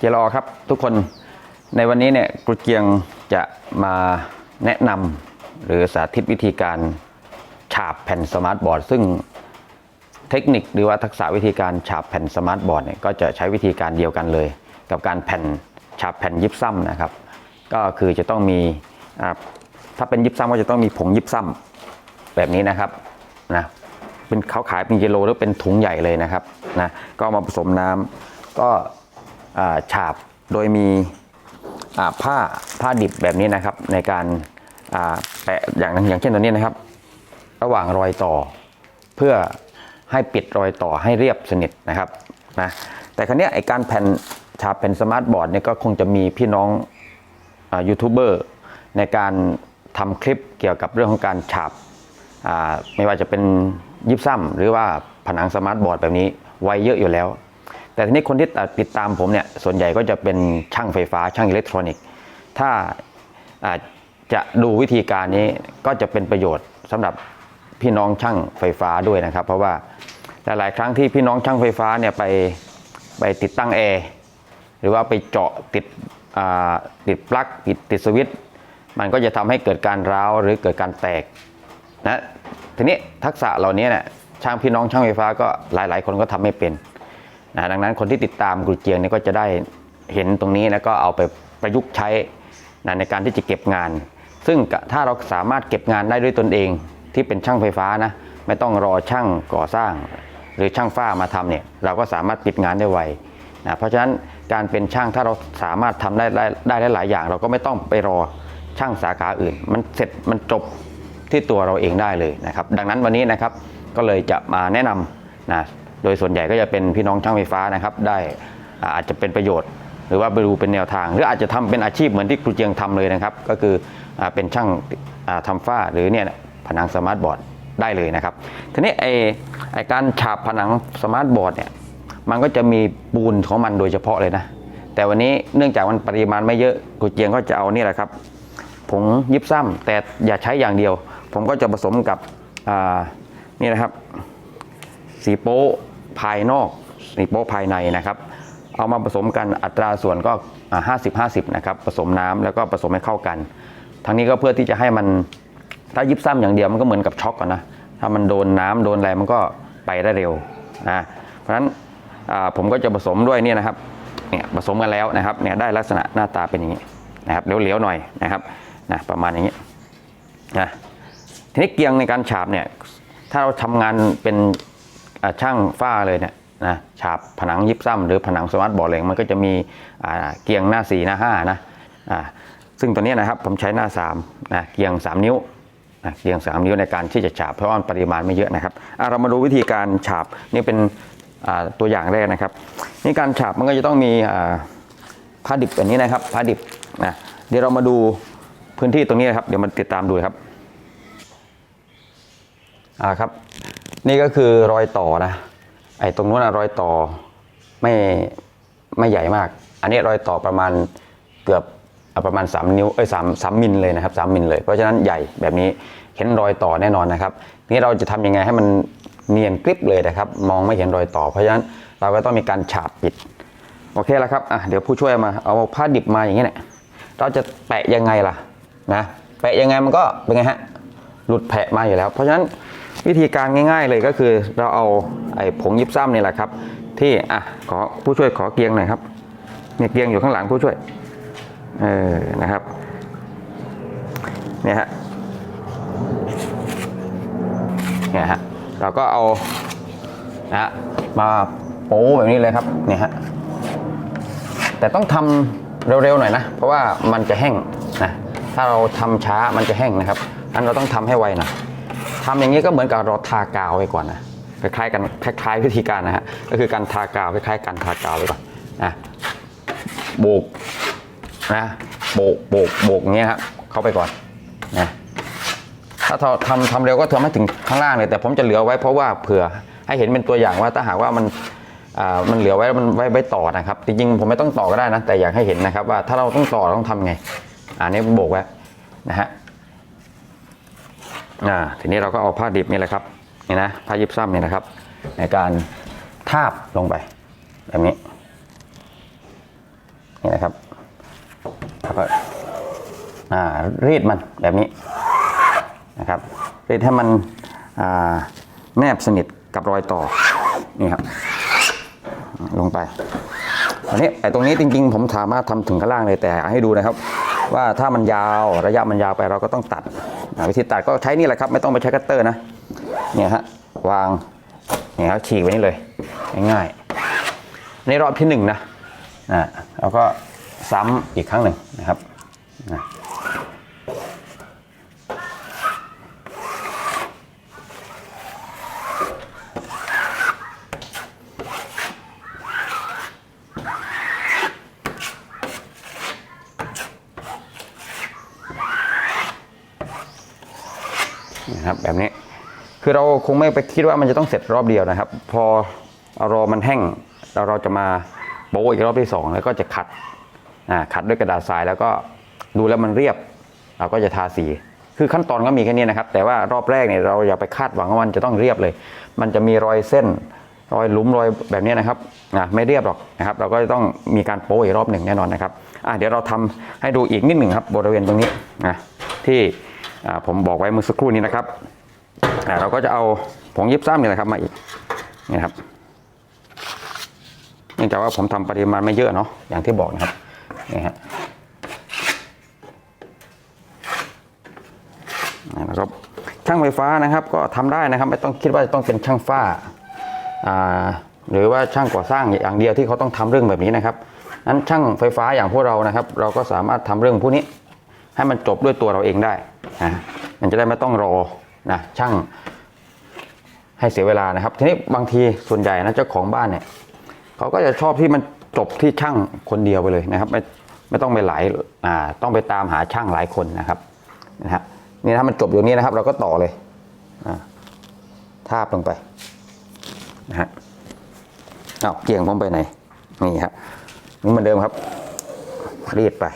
เจรอครับทุกคนในวันนี้เนี่ยกรุเกียงจะมาแนะนำหรือสาธิตวิธีการฉาบแผ่นสมาร์ทบอร์ด ซึ่งเทคนิคหรือว่าทักษะวิธีการฉาบแผ่นสมาร์ทบอร์ดเนี่ยก็จะใช้วิธีการเดียวกันเลย กับการแผ่นฉาบแผ่นยิบซ้ำนะครับ ก็คือจะต้องมีถ้าเป็นยิบซ้ำก็จะต้องมีผงยิบซ้ำแบบนี้นะครับนะเป็นเขาขายเป็นกิโลหรือเป็นถุงใหญ่เลยนะครับนะก็มาผสมน้ำก็ ฉาบโดยมีผ้าผ้าดิบแบบนี้นะครับ ในการาแปะอย่างอย่างเช่นตัวนี้นะครับ ระหว่างรอยต่อ เพื่อให้ปิดรอยต่อให้เรียบสนิทนะครับนะแต่ครั้นี้ไอการแผ่นฉาบแผ่นสมาร์ทบอร์ดเนี่ยก็คงจะมีพี่น้องอยูทูบเบอร์ในการทำคลิปเกี่ยวกับเรื่องของการฉาบาไม่ว่าจะเป็นยิบซ้ำหรือว่าผนังสมาร์ทบอร์ดแบบนี้ไว้เยอะอยู่แล้ว แต่ทีนี้คนที่ติดตามผมเนี่ยส่วนใหญ่ก็จะเป็นช่างไฟฟ้าช่างอิเล็กทรอนิกส์ ถ้าจะดูวิธีการนี้ก็จะเป็นประโยชน์สำหรับพี่น้องช่างไฟฟ้าด้วยนะครับ เพราะว่าหลาย ๆ ครั้งที่พี่น้องช่างไฟฟ้าเนี่ยไปไปติดตั้งแอร์หรือว่าไปเจาะติดติดปลั๊กติดติดสวิตช์มันก็จะทำให้เกิดการร้าวหรือเกิดการแตกนะทีนี้ทักษะเหล่านี้เนี่ยช่างพี่น้องช่างไฟฟ้าก็หลาย ๆ คนก็ทำไม่เป็น นะดังนั้นคนที่ติดตามกรุเจียงเนี่ยก็จะได้เห็นตรงนี้แล้วก็เอาไปประยุกต์ใช้นะในการที่จะเก็บงาน ซึ่งถ้าเราสามารถเก็บงานได้ด้วยตนเองที่เป็นช่างไฟฟ้านะไม่ต้องรอช่างก่อสร้าง หรือช่างฝ้ามาทำเนี่ยเราก็สามารถปิดงานได้ไวนะเพราะฉะนั้นการเป็นช่างถ้าเราสามารถทำได้ได้ได้หลายอย่าง เราก็ไม่ต้องไปรอช่างสาขาอื่น มันเสร็จมันจบที่ตัวเราเองได้เลยนะครับ ดังนั้นวันนี้นะครับก็เลยจะมาแนะนำนะ โดยส่วนใหญ่ก็จะเป็นพี่น้องช่างไฟฟ้านะครับ ได้อาจจะเป็นประโยชน์ หรือว่าไปดูเป็นแนวทาง หรืออาจจะทำเป็นอาชีพเหมือนที่ครูเจียงทำเลยนะครับ ก็คืออเป็นช่างาทำฝ้าหรือเนี่ยผนังสมาร์ทบอร์ดได้เลยนะครับ ทีนี้ไอไอการฉาบผนังสมาร์ทบอร์ดเนี่ยมันก็จะมีปูนของมันโดยเฉพาะเลยนะ แต่วันนี้เนื่องจากมันปริมาณไม่เยอะครูเจียงก็จะเอานี่แหละครับผงยิบซ้ำแต่อย่าใช้อย่างเดียว ผมก็จะผสมกับนี่นะครับสีโป๊ ภายนอกสีโป๊ภายในนะครับ เอามาผสมกันอัตราส่วนก็ห้าสิบห้าสิบนะครับ ผสมน้ำแล้วก็ผสมให้เข้ากัน ทั้งนี้ก็เพื่อที่จะให้มันถ้ายิบซ้ำอย่างเดียวมันก็เหมือนกับช็อกกันนะถ้ามันโดนน้ำโดนอะไรมันก็ไปได้เร็วนะเพราะฉะนั้นผมก็จะผสมด้วยเนี่ยนะครับเนี่ยผสมกันแล้วนะครับเนี่ยได้ลักษณะหน้าตาเป็นอย่างนี้นะครับเหลวๆหน่อยนะครับนะประมาณอย่างนี้นะทีนี้เกียงในการฉาบเนี่ยถ้าเราทำงานเป็น ช่างฝ้าเลยเนี่ยนะฉาบผนังยิบซ้ำหรือผนังสมาร์ทบอร์ดเหลงมันก็จะมีเกียงหน้า 4 หน้า5นะอ่าซึ่งตัวนี้นะครับผมใช้หน้า3นะเกียง 3 นิ้วนะเกียง 3 นิ้วในการที่จะฉาบเพราะว่ามันปริมาณไม่เยอะนะครับอะเรามาดูวิธีการฉาบนี่เป็นตัวอย่างแรกนะครับนี่การฉาบมันก็จะต้องมีผ้าดิบแบบนี้นะครับผ้าดิบนะเดี๋ยวเรามาดูพื้นที่ตรงนี้นะครับเดี๋ยวมาติดตามดูครับอ่าครับ นี่ก็คือรอยต่อนะ ไอ้ตรงนู้นนะรอยต่อไม่ไม่ใหญ่มาก อันนี้รอยต่อประมาณเกือบอะประมาณ 3 นิ้วเอ้ยสามสามมิลเลยนะครับ3มิลเลยเพราะฉะนั้นใหญ่แบบนี้เห็นรอยต่อแน่นอนนะครับนี่เราจะทำยังไงให้มันเนียนกริบเลยนะครับ มองไม่เห็นรอยต่อ เพราะฉะนั้นเราก็ต้องมีการฉาบปิดโอเคแล้วครับอะเดี๋ยวผู้ช่วยมาเอาผ้าดิบมาอย่างนี้เนี่ยเราจะแปะยังไงล่ะนะแปะยังไงมันก็เป็นไงฮะหลุดแผะมาอยู่แล้ว เพราะฉะนั้น วิธีการง่าย ๆ เลยก็คือเราเอาไอ้ผงยิบซ้ำนี่แหละครับ ที่อะขอผู้ช่วยขอเกียงหน่อยครับเนี่ยเกียงอยู่ข้างหลังผู้ช่วยเออนะครับเนี่ยฮะเนี่ยฮะเราก็เอานะฮะมาโป้แบบนี้เลยครับเนี่ยฮะแต่ต้องทำเร็วๆหน่อยนะ เพราะว่ามันจะแห้งนะถ้าเราทำช้ามันจะแห้งนะครับนั้นเราต้องทำให้ไวหน่อย ทำอย่างนี้ก็เหมือนกับเราทากาวไว้ก่อนนะคล้ายๆกันคล้ายๆวิธีการนะฮะก็คือการทากาวคล้ายๆการทากาวไว้ก่อนนะโบกนะโบกโบกโบกอย่างเงี้ยครับเข้าไปก่อนนะถ้าทำทำทำเร็วก็ทำให้ถึงข้างล่างเลย แต่ผมจะเหลือไว้เพราะว่าเผื่อให้เห็นเป็นตัวอย่างว่าถ้าหากว่ามันอ่ามันเหลือไว้มันไว้ไว้ต่อนะครับ จริงๆผมไม่ต้องต่อก็ได้นะ แต่อยากให้เห็นนะครับว่าถ้าเราต้องต่อเราต้องทำไง อ่านี่ผมโบกไว้นะฮะ อ่าทีนี้เราก็เอาผ้าดิบนี่แหละครับนี่นะผ้ายิบซ้ำนี่นะครับ ในการทาบลงไปแบบนี้นี่นะครับแล้วก็อ่ารีดมันแบบนี้นะครับรีดให้มันอ่าแนบสนิทกับรอยต่อนี่ครับ ลงไปอันนี้ไอ้ตรงนี้จริงๆ ผมสามารถทำถึงข้างล่างเลยแต่ให้ดูนะครับ ว่าถ้ามันยาวระยะมันยาวไปเราก็ต้องตัด วิธีตัดก็ใช้นี่แหละครับ ไม่ต้องไปใช้คัตเตอร์นะเนี่ยฮะวางเนี่ยครับฉีกไว้นี่เลย ง่ายๆในรอบที่หนึ่งนะนะแล้วก็ซ้ำอีกครั้งหนึ่งนะครับนะ แบบนี้ คือเราคงไม่ไปคิดว่ามันจะต้องเสร็จรอบเดียวนะครับ พอรอมันแห้งเราเราจะมาโบอีกรอบที่สองแล้วก็จะขัดขัดด้วยกระดาษทรายแล้วก็ดูแล้วมันเรียบ เราก็จะทาสี คือขั้นตอนก็มีแค่นี้นะครับ แต่ว่ารอบแรกเนี่ยเราอย่าไปคาดหวังว่ามันจะต้องเรียบเลย มันจะมีรอยเส้นรอยหลุมรอยแบบนี้นะครับอะไม่เรียบหรอกนะครับ เราก็จะต้องมีการโป้อีกรอบหนึ่งแน่นอนนะครับอะเดี๋ยวเราทำให้ดูอีกนิดหนึ่งครับบริเวณตรงนี้นะที่อ่าผมบอกไว้เมื่อสักครู่นี้นะครับ เราก็จะเอาผงยิบซ้ำนี่แหละครับมาอีกนี่ครับเนื่องจากว่าผมทำปริมาณไม่เยอะเนาะอย่างที่บอกนะครับนี่ฮะอะแล้วก็ช่างไฟฟ้านะครับก็ทำได้นะครับไม่ต้องคิดว่าจะต้องเป็นช่างฝ้าอ่าหรือว่าช่างก่อสร้างอย่างเดียวที่เขาต้องทำเรื่องแบบนี้นะครับนั้นช่างไฟฟ้าอย่างพวกเรานะครับ เราก็สามารถทำเรื่องพวกนี้ ให้มันจบด้วยตัวเราเองได้นะมันจะได้ไม่ต้องรอ นะช่างให้เสียเวลานะครับ ทีนี้บางทีส่วนใหญ่นะเจ้าของบ้านเนี่ยเขาก็จะชอบที่มันจบที่ช่างคนเดียวไปเลยนะครับ ไม่ไม่ต้องไปหลายอ่าต้องไปตามหาช่างหลายคนนะครับนะฮะนี่ถ้ามันจบอยู่นี้นะครับ เราก็ต่อเลยอ่าทาบลงไปนะฮะเอาเกี่ยงผมไปไหนนี่ครับนี่เหมือนเดิมครับรีดไป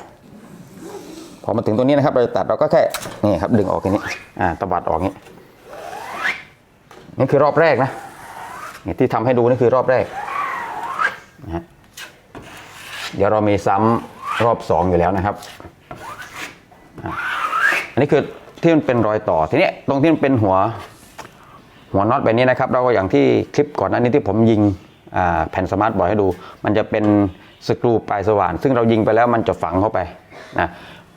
พอมาถึงตรงนี้นะครับ เราจะตัดเราก็แค่นี่ครับ ดึงออกแค่นี้อ่าตวัดออกนี้นี่คือรอบแรกนะนี่ที่ทำให้ดูนี่คือรอบแรกนะฮะเดี๋ยวเรามีซ้ำรอบสองอยู่แล้วนะครับอะอันนี้คือที่มันเป็นรอยต่อทีนี้ตรงที่มันเป็นหัวหัวน็อตแบบนี้นะครับ เราก็อย่างที่คลิปก่อนหน้านี้ที่ผมยิงอ่าแผ่นสมาร์ทบอร์ดให้ดู มันจะเป็นสกรูปลายสว่าน ซึ่งเรายิงไปแล้วมันจะฝังเข้าไปนะ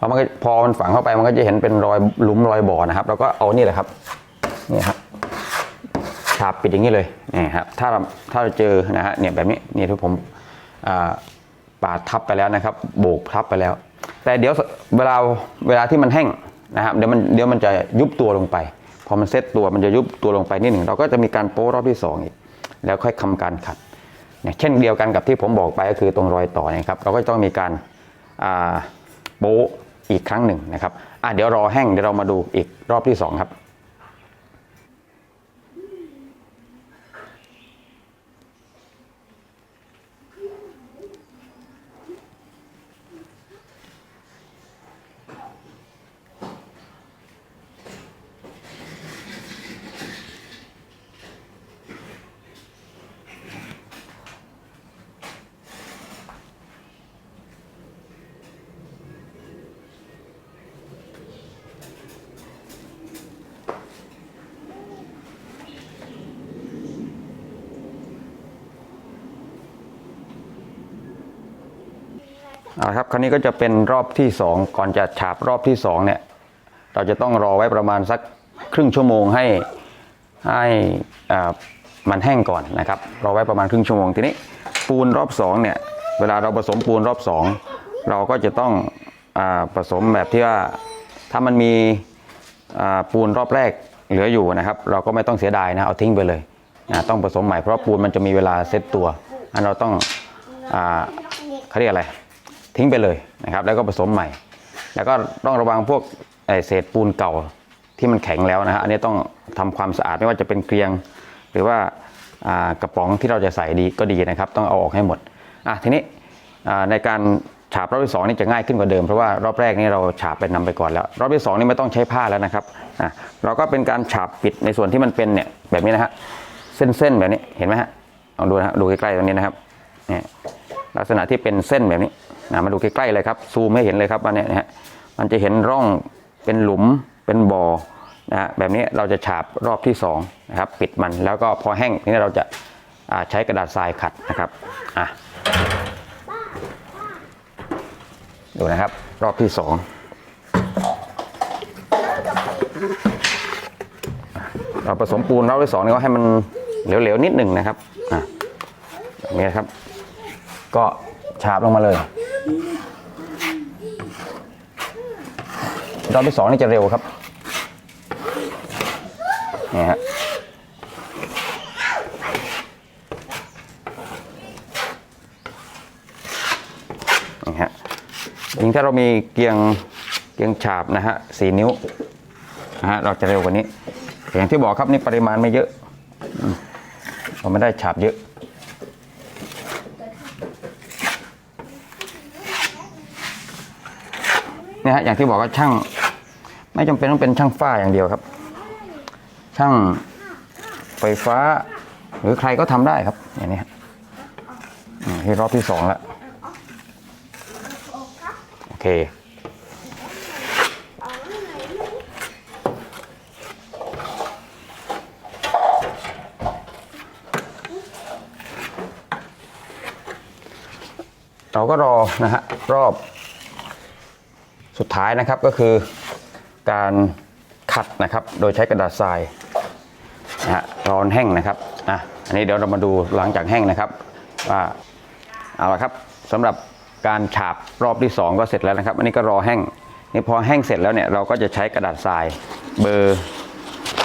พอมันก็พอมันฝังเข้าไปมันก็จะเห็นเป็นรอยหลุมรอยบ่อนะครับเราก็เอานี่แหละครับนี่ครับฉาบปิดอย่างนี้เลยนี่ครับถ้าเราถ้าเราเจอนะฮะเนี่ยแบบนี้นี่ที่ผมปาดทับไปแล้วนะครับ โบกทับไปแล้ว แต่เดี๋ยวเวลาเวลาที่มันแห้งนะครับเดี๋ยวมันเดี๋ยวมันจะยุบตัวลงไป พอมันเซ็ตตัวมันจะยุบตัวลงไปนิดหนึ่งเราก็จะมีการโป้รอบที่สองอีกแล้วค่อยทำการขัดเนี่ยเช่นเดียวกันกับที่ผมบอกไปก็คือตรงรอยต่อนะครับ เราก็ต้องมีการโป้ อีกครั้งหนึ่งนะครับอะเดี๋ยวรอแห้งเดี๋ยวเรามาดูอีกรอบที่สองครับ เอาละครับคราวนี้ก็จะเป็นรอบที่ 2 ก่อนจะฉาบรอบที่2เนี่ยเราจะต้องรอไว้ประมาณสักครึ่งชั่วโมงให้ให้มันแห้งก่อนนะครับรอไว้ประมาณครึ่งชั่วโมงทีนี้ปูนรอบ2เนี่ยเวลาเราผสมปูนรอบ 2 เราก็จะต้องอผสมแบบที่ว่าถ้ามันมีปูนรอบแรกเหลืออยู่นะครับ เราก็ไม่ต้องเสียดายนะเอาทิ้งไปเลยนะต้องผสมใหม่เพราะปูนมันจะมีเวลาเซตตัวอันเราต้องอเขาเรียกอะไร ทิ้งไปเลยนะครับ แล้วก็ผสมใหม่ แล้วก็ต้องระวังพวกเศษปูนเก่าที่มันแข็งแล้วนะฮะอันนี้ต้องทำความสะอาดไม่ว่าจะเป็นเกลียง หรือว่ากระป๋องที่เราจะใส่ดีก็ดีนะครับ ต้องเอาออกให้หมดอะทีนี้ในการฉาบรอบที่สองนี่จะง่ายขึ้นกว่าเดิมเพราะว่ารอบแรกนี่เราฉาบไปนำไปก่อนแล้ว รอบที่สองนี่ไม่ต้องใช้ผ้าแล้วนะครับอะเราก็เป็นการฉาบปิดในส่วนที่มันเป็นเนี่ยแบบนี้นะฮะเส้นๆแบบนี้เห็นไหมฮะลองดูนะฮะดูใกล้ๆตรงนี้นะครับเนี่ยลักษณะที่เป็นเส้นแบบนี้ มาดูใกล้ๆเลยครับซูมให้เห็นเลยครับว่าเนี่ยนะฮะมันจะเห็นร่องเป็นหลุมเป็นบ่อนะฮะแบบนี้เราจะฉาบรอบที่สองนะครับปิดมันแล้วก็พอแห้งทีนี้เราจะาใช้กระดาษทรายขัดนะครับอะดูนะครับรอบที่สองเราผสมปูนรอบที่สองนี่ก็ให้มันเหลวๆนิดหนึ่งนะครับอะแบบนี้ครับ ก็ฉาบลงมาเลย รอบที่สองนี่จะเร็วครับนี่ฮะนี่ฮะยิ่งถ้าเรามีเกียงเกียงฉาบนะฮะสี่นิ้วนะฮะเราจะเร็วกว่านี้แต่อย่างที่บอกครับนี่ปริมาณไม่เยอะเราไม่ได้ฉาบเยอะนี่ฮะอย่างที่บอกว่าช่าง ไม่จำเป็นต้องเป็นช่างฝ้าอย่างเดียวครับ ช่างไฟฟ้า หรือใครก็ทำได้ครับ อย่างนี้ที่รอบที่สองแล้วโอเคเราก็รอนะฮะรอบสุดท้ายนะครับก็คือ การขัดนะครับ โดยใช้กระดาษทรายนะฮะร้อนแห้งนะครับอะอันนี้เดี๋ยวเรามาดูหลังจากแห้งนะครับว่าเอาละครับสำหรับการฉาบรอบที่ 2 ก็เสร็จแล้วนะครับ อันนี้ก็รอแห้งนี่พอแห้งเสร็จแล้วเนี่ยเราก็จะใช้กระดาษทรายเบอร์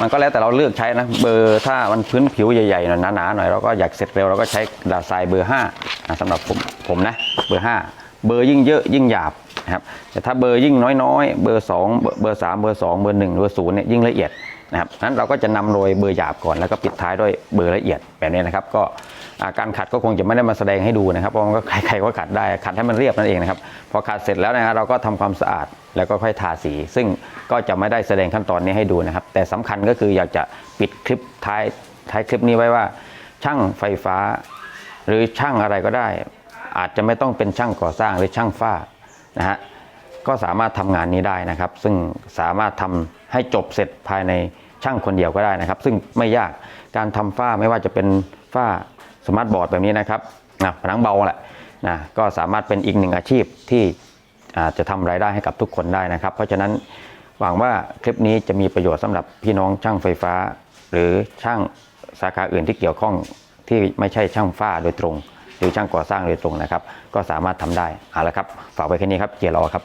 มันก็แล้วแต่เราเลือกใช้นะเบอร์ถ้ามันพื้นผิวใหญ่ๆหน่อยหนาๆหน่อยเราก็อยากเสร็จเร็วเราก็ใช้กระดาษทรายเบอร์5นะสำหรับผมผมนะเบอร์ 5 เบอร์ยิ่งเยอะยิ่งหยาบ นะครับแต่ถ้าเบอร์ยิ่งน้อยๆ เบอร์2เบอร์เบอร์ 3 เบอร์ 2 เบอร์ 1 เบอร์0เนี่ยยิ่งละเอียดนะครับนั้นเราก็จะนำโรยเบอร์หยาบก่อนแล้วก็ปิดท้ายด้วยเบอร์ละเอียดแบบนี้นะครับ ก็การขัดก็คงจะไม่ได้มาแสดงให้ดูนะครับเพราะมันก็ใครๆก็ขัดได้ขัดให้มันเรียบนั่นเองนะครับพอขัดเสร็จแล้วนะฮะเราก็ทำความสะอาดแล้วก็ค่อยทาสี ซึ่งก็จะไม่ได้แสดงขั้นตอนนี้ให้ดูนะครับ แต่สำคัญก็คืออยากจะปิดคลิปท้ายท้ายคลิปนี้ไว้ว่า ช่างไฟฟ้า หรือช่างอะไรก็ได้ อาจจะไม่ต้องเป็นช่างก่อสร้างหรือช่างฝ้า นะฮะก็สามารถทำงานนี้ได้นะครับ ซึ่งสามารถทำให้จบเสร็จภายในช่างคนเดียวก็ได้นะครับ ซึ่งไม่ยากการทำฝ้าไม่ว่าจะเป็นฝ้าสมาร์ทบอร์ดแบบนี้นะครับนะผนังเบาแหละนะก็สามารถเป็นอีกหนึ่งอาชีพที่จจะทำรายได้ให้กับทุกคนได้นะครับ เพราะฉะนั้นหวังว่าคลิปนี้จะมีประโยชน์สำหรับพี่น้องช่างไฟฟ้า หรือช่างสาขาอื่นที่เกี่ยวข้องที่ไม่ใช่ช่างฝ้าโดยตรง หรือช่างก่อสร้างโดยตรงนะครับ ก็สามารถทำได้เอาละครับ ฝากไว้แค่นี้ครับเกียร์รอครับ